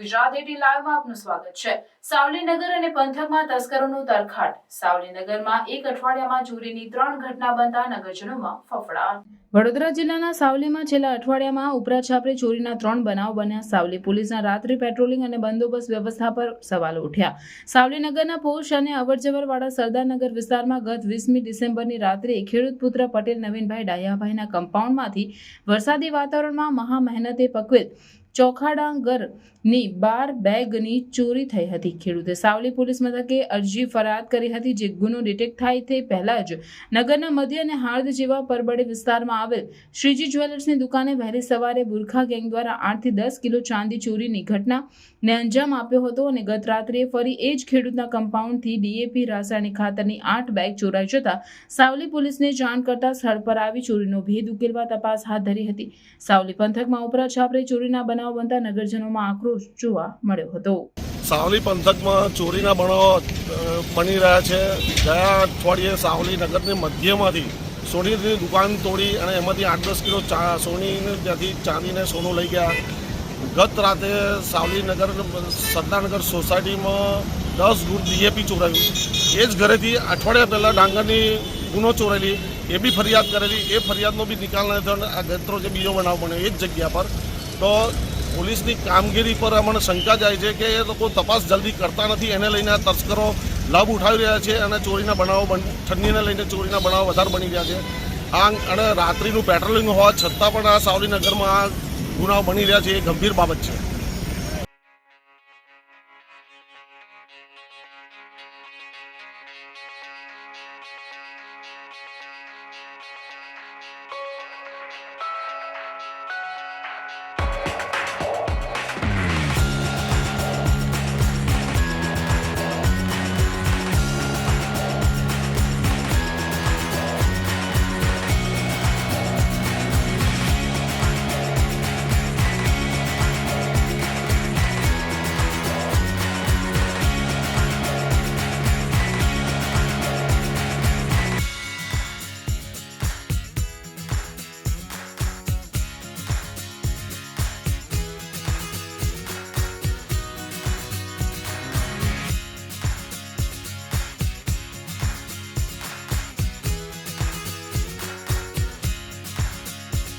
ગુજરાત લાઈવમાં આપનું સ્વાગત છે. સાવલીનગર અને પંથકમાં તસ્કરોનું તરખાટ. સાવલીનગરમાં એક અઠવાડિયામાં ચોરીની ત્રણ ઘટના બનતા નગરજનોમાં ફફડાટ. વડોદરા જિલ્લાના સાવલીમાં છેલ્લા અઠવાડિયામાં ઉપરા છાપરે ચોરીના ત્રણ બનાવ બન્યા. સાવલી પોલીસના રાત્રિ પેટ્રોલિંગ અને બંદોબસ્ત વ્યવસ્થા પર સવાલો ઉઠ્યા. સાવલીનગરના પોશ અને અવરજવરવાળા સરદારનગર વિસ્તારમાં ગત વીસમી ડિસેમ્બરની રાત્રે ખેડૂત પુત્ર પટેલ નવીનભાઈ ડાયાભાઈના કમ્પાઉન્ડમાંથી વરસાદી વાતાવરણમાં મહા મહેનતે પકવેલ ચોખાડાંગરની બાર બેગની ચોરી થઈ હતી. ખેડૂતે સાવલી પોલીસ મથકે અરજી ફરિયાદ કરી હતી જે ગુનો ડિટેક્ટ થાય તે પહેલા જ નગરના મધ્ય અને હાર્દ જેવા પરબડે વિસ્તારમાં આવેલ શ્રીજી જ્વેલર્સની દુકાને વહેલી સવારે બુરખા ગેંગ દ્વારા આઠથી દસ કિલો ચાંદી ચોરીની ઘટનાને અંજામ આપ્યો હતો અને ગત રાત્રે ફરી એ જ ખેડૂતના કમ્પાઉન્ડથી ડીએપી રાસાયણિક ખાતરની આઠ બેગ ચોરાઈ જતા સાવલી પોલીસને જાણ કરતા સ્થળ પર આવી ચોરીનો ભેદ ઉકેલવા તપાસ હાથ ધરી હતી. સાવલી પંથકમાં ઉપરા છાપરે ચોરીના બનાવ બનતા નગરજનોમાં આક્રોશ જોવા મળ્યો હતો. સાવલી પંથકમાં ચોરીના બનાવો બની રહ્યા છે. ગયા અઠવાડિયે સાવલી નગરની મધ્યમાંથી સોનીની દુકાન તોડી અને એમાંથી આઠ દસ કિલો ચા, સોનીને ત્યાંથી ચાંદીને સોનું લઈ ગયા. ગત રાતે સાવલી નગર, સરદારનગર સોસાયટીમાં દસ ગુણ ડીએપી ચોરાયું. એ જ ઘરેથી અઠવાડિયા પહેલાં ડાંગરની ગુનો ચોરેલી. એ બી ફરિયાદ કરેલી. એ ફરિયાદનો બી નિકાલ નથી થયો આ ગત્રો જે બીજો બનાવ બન્યો એ જ જગ્યા પર. તો પોલીસની કામગીરી પર અમને શંકા જાય છે કે એ લોકો તપાસ જલ્દી કરતા નથી. એને લઈને આ તસ્કરો લાભ ઉઠાવી રહ્યા છે અને ચોરીના બનાવો બન, ઠંડીને લઈને ચોરીના બનાવો વધારે બની રહ્યા છે. આ અને રાત્રિનું પેટ્રોલિંગ હોવા છતાં પણ આ સાવલીનગરમાં આ ગુનાઓ બની રહ્યા છે. એ ગંભીર બાબત છે.